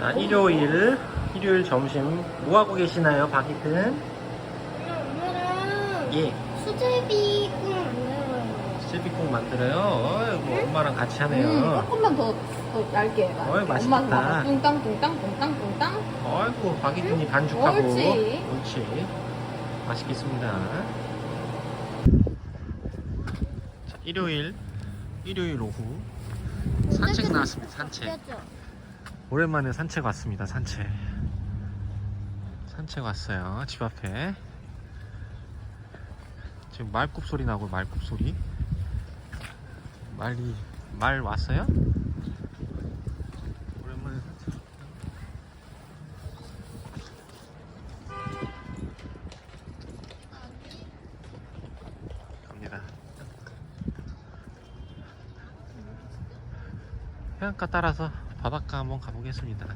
자, 일요일, 일요일 점심 뭐 하고 계시나요, 박이든? 오늘은 예, 수제비 국 만들어요. 수제비국 만들어요. 어이구, 엄마랑 같이 하네요. 음, 조금만 더, 더 얇게 해봐. 어이, 맛있겠다. 엄마 봐봐. 뚱땅, 뚱땅, 뚱땅, 뚱땅. 어이구, 박이든이 반죽하고. 옳지. 옳지. 맛있겠습니다. 자, 일요일, 일요일 오후. 산책 나왔습니다, 산책. 바뀌었죠? 오랜만에 산책 왔습니다. 산책. 산책 왔어요. 집 앞에. 지금 말굽 소리 나고 말굽 소리. 말이 말 왔어요? 오랜만에 산책. 갑니다. 해안가 따라서 바닷가 한번 가보겠습니다.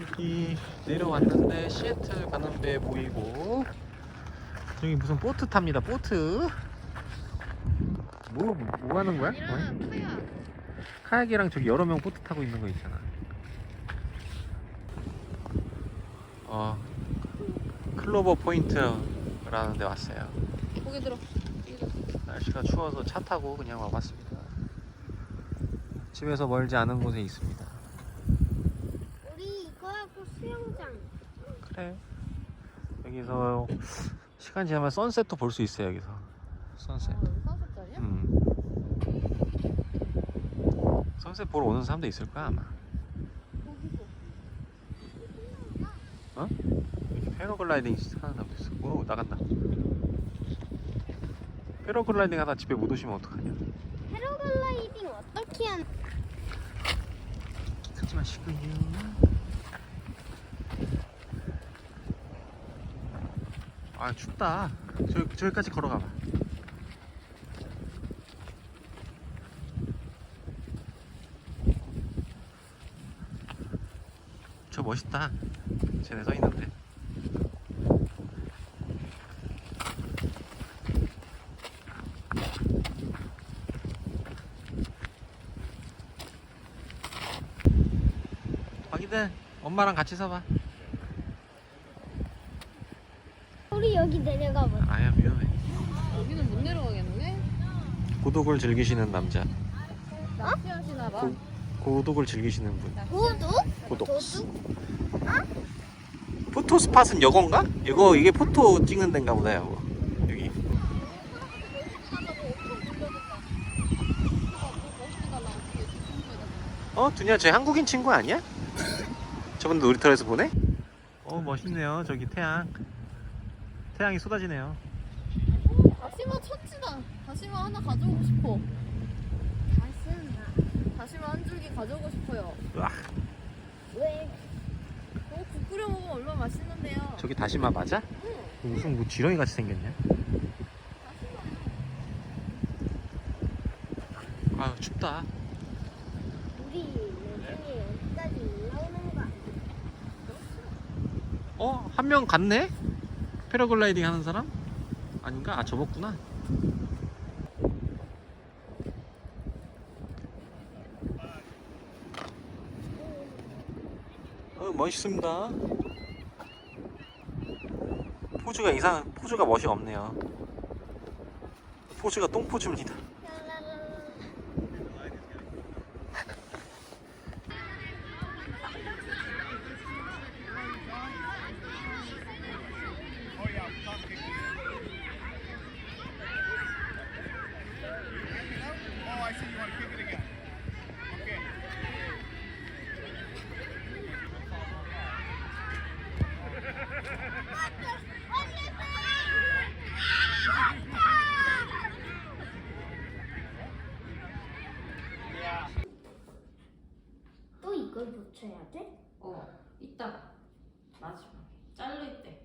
여기 내려왔는데 시애틀 가는 배 보이고 저기 무슨 보트 탑니다. 보트. 뭐, 뭐 하는 거야? 어? 카약이랑 저기 여러 명 보트 타고 있는 거 있잖아. 어, 클로버 포인트라는 데 왔어요. 고개 들어. 날씨가 추워서 차 타고 그냥 와봤습니다. 집에서 멀지 않은 곳에 있습니다. 우리 이거 하고 수영장. 그래. 여기서 시간 지나면 선셋도 볼 수 있어요. 여기서 선셋. 선셋짜리야? 음. 선셋 보러 오는 사람도 있을 거야 아마. 어? 패러글라이딩 하는 사람도 있어. 오 나간다. 패러글라이딩 하다 집에 못 오시면 어떡하냐. 패러글라이딩 어떻게 하는? 하지 마시고요. 아 춥다. 저 저기까지 걸어가봐. 저 멋있다. 쟤네 서 있는데. 박이들 엄마랑 같이 서봐. 우리 여기 내려가 보자. 아야 위험해. 여기는 못 내려가겠네? 고독을 즐기시는 남자. 낚시하시나 봐. 고, 고독을 즐기시는 분. 도둑? 고독. 도둑? 포토 스팟은 여건가? 이거 이게 포토 찍는 데인가 보다 요 여기. 어 두냐 쟤 한국인 친구 아니야? 저번 놀이터에서 보네? 어 멋있네요 저기 태양. 태양이 쏟아지네요. 다시마 천지다. 다시마 하나 가져오고 싶어. 맛있나? 다시마 한 줄기 가져오고 싶어요. 으악, 왜? 어, 국 끓여 먹으면 얼마나 맛있는데요. 저기 다시마 맞아? 무슨 뭐 지렁이 같이 생겼냐? 아유 춥다. 우리 나중에 여기까지 올라오는 거 아니야? 어? 한 명 갔네? 패러글라이딩 하는 사람? 아닌가? 아 접었구나 어 멋있습니다 포즈가 이상 포즈가 멋이 없네요 포즈가 똥포즈입니다 이따. 마지막. 자를 때.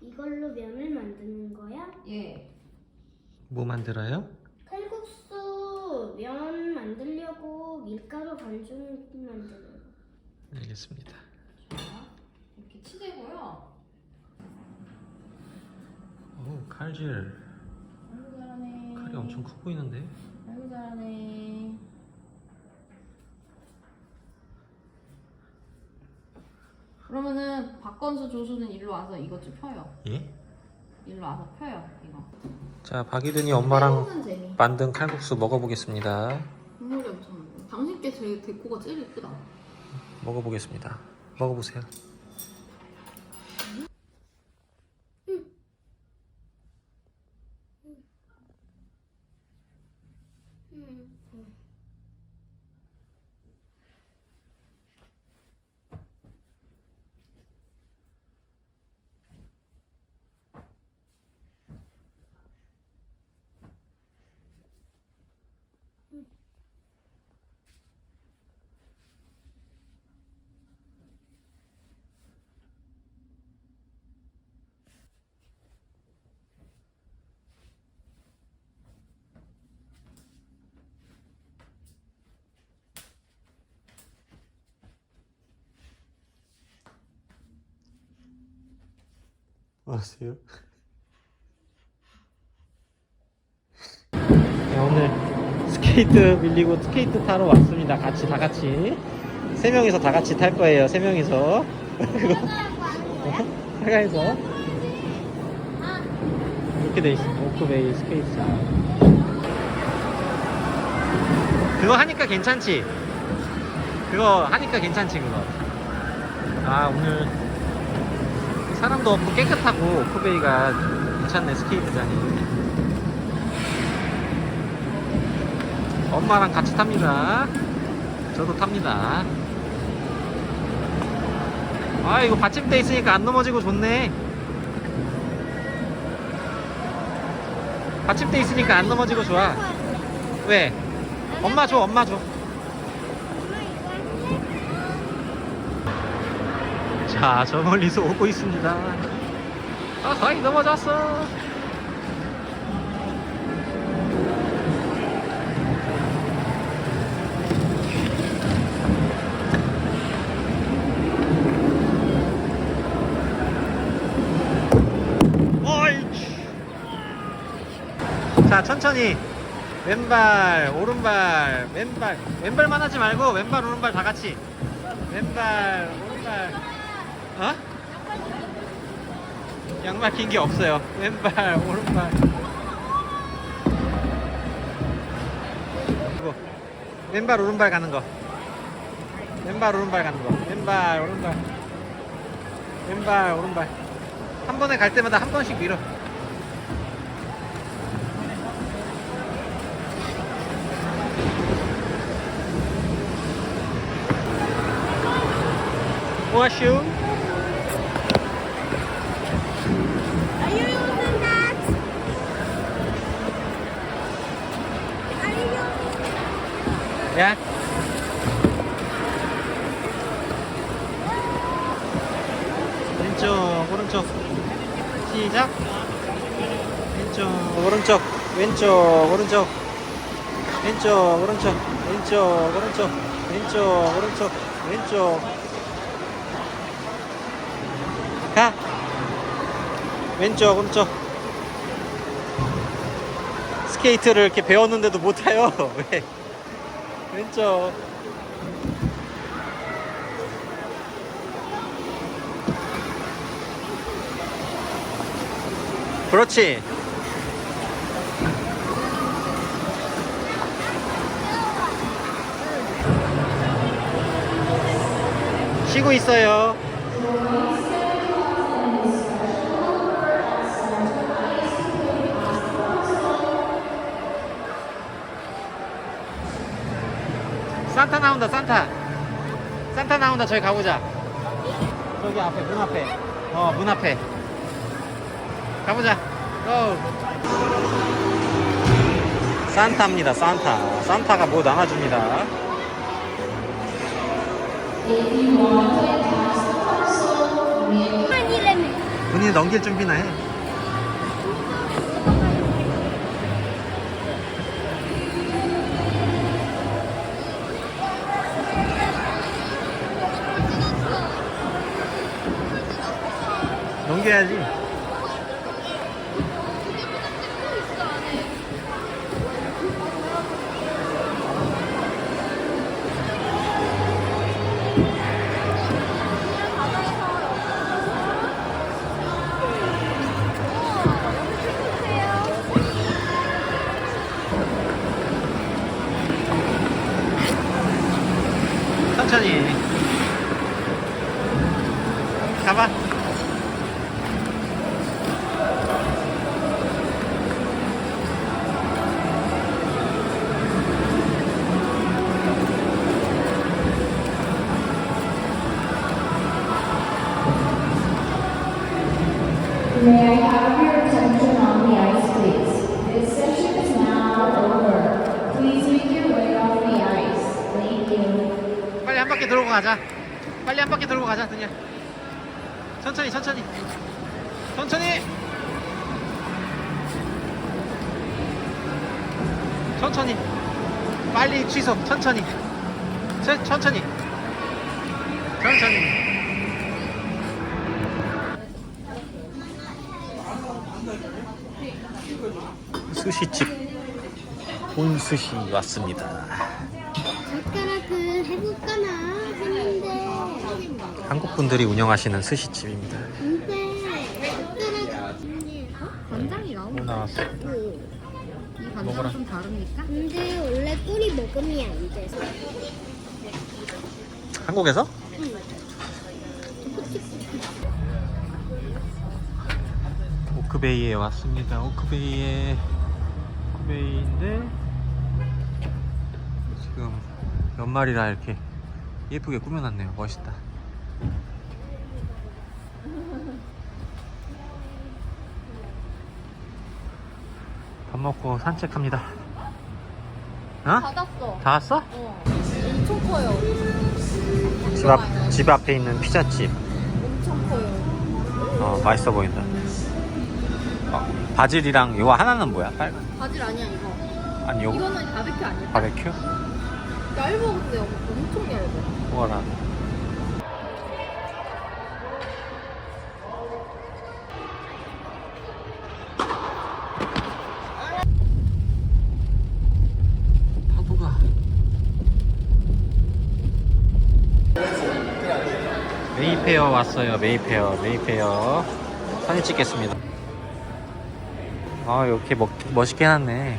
이걸로 면을 만드는 거야? 예. 뭐 만들어요? 칼국수 면 만들려고 밀가루 반죽 만드는 거. 알겠습니다 자, 이렇게 치대고요. 오 칼질 아이고 잘하네. 칼이 엄청 커 보이는데 아이고 잘하네. 그러면은 박건수 조수는 일로 와서 이것 좀 펴요. 예? 일로 와서 펴요. 이거. 자 박이든이 엄마랑 재미. 만든 칼국수 먹어보겠습니다. 국물이 엄청 많아. 당신께 제 데코가 제일 예쁘다. 먹어보겠습니다. 먹어보세요. 왔어요? 네, 오늘 스케이트 빌리고 스케이트 타러 왔습니다. 같이 다 같이 세 명이서 다 같이 탈 거예요. 세 명이서 사가에서 이렇게 돼 있어. 오크베이 스케이트. 그거 하니까 괜찮지? 그거 하니까 괜찮지 그거. 아 오늘 사람도 없고 깨끗하고 오크베이가 괜찮네 스케이트장이. 엄마랑 같이 탑니다. 저도 탑니다. 아 이거 받침대 있으니까 안 넘어지고 좋네. 받침대 있으니까 안 넘어지고 좋아. 왜? 엄마 줘 엄마 줘 자, 저 멀리서 오고 있습니다. 아, 거의 넘어졌어. 자, 천천히. 왼발, 오른발, 왼발. 왼발만 하지 말고 왼발, 오른발 다 같이. 왼발, 오른발. 어? 양말 긴 게 없어요. 왼발, 오른발. 이거. 왼발, 오른발 가는 거. 왼발, 오른발 가는 거. 왼발, 오른발. 왼발, 오른발. 한 번에 갈 때마다 한 번씩 밀어. 워슈. 야. 왼쪽, 오른쪽. 시작. 왼쪽, 오른쪽, 왼쪽, 오른쪽. 왼쪽, 오른쪽, 왼쪽, 오른쪽, 왼쪽, 오른쪽, 왼쪽. 가. 왼쪽, 오른쪽. 스케이트를 이렇게 배웠는데도 못 타요. 왜? 왼쪽. 그렇지. 쉬고 있어요. 산타 나온다, 산타. 산타 나온다, 저기 가보자. 저기 앞에, 문 앞에. 어, 문 앞에. 가보자. 고! 산타입니다, 산타. 산타가 뭐 나눠줍니다. 본인이 넘길 준비나 해. 넘겨야지. 천천히. 가봐. 바퀴 돌고 가자. 빨리 한 바퀴 돌고 가자, 드냐. 천천히, 천천히. 천천히. 천천히. 빨리 취소. 천천히. 천, 천천히. 천천히. 스시집 본스시 왔습니다. 젓가락을 해볼까나 했는데 한국 분들이 운영하시는 스시집입니다. 근데 젓가락 간장이 나오는 뭐 나왔어? 이 간장 먹어라. 좀 다릅니까? 근데 원래 꿀이 먹으면 안 돼서 한국에서? 오크베이에 왔습니다. 오크베이에 오크베이인데 지금 연말이라 이렇게 예쁘게 꾸며놨네요. 멋있다. 밥 먹고 산책합니다. 어? 받았어. 다 왔어? 어. 엄청 커요. 집 앞, 집 앞에 있는 피자집. 엄청 커요. 어, 맛있어 보인다. 어, 바질이랑 이거 하나는 뭐야? 빨간. 바질 아니야 이거. 아니, 요거 이거는 바베큐 아니야? 바베큐? 얇아 근데 엄청 얇아. 뭐라. 메이페어 왔어요. 메이페어, 메이페어. 사진 찍겠습니다. 아, 이렇게 멋, 멋있게 해놨네.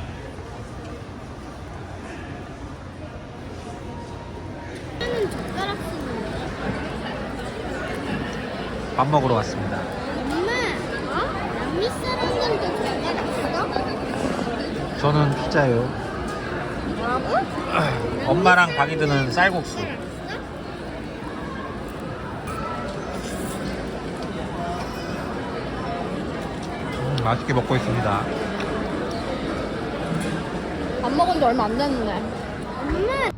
하는 젓가락 쓰는데 밥 먹으러 왔습니다. 엄마 어? 남미 사람들도 써? 저는 피자요. 뭐라고? 엄마랑 박이드는 쌀국수. 음, 맛있게 먹고 있습니다. 밥 먹은 지 얼마 안 됐는데. 엄마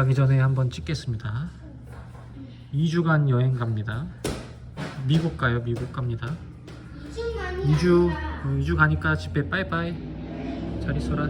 가기 전에 한번 찍겠습니다. 2주간 여행 갑니다. 미국 가요, 미국 갑니다. 2주, 2주 가니까 집에 빠이빠이. 잘 있어라.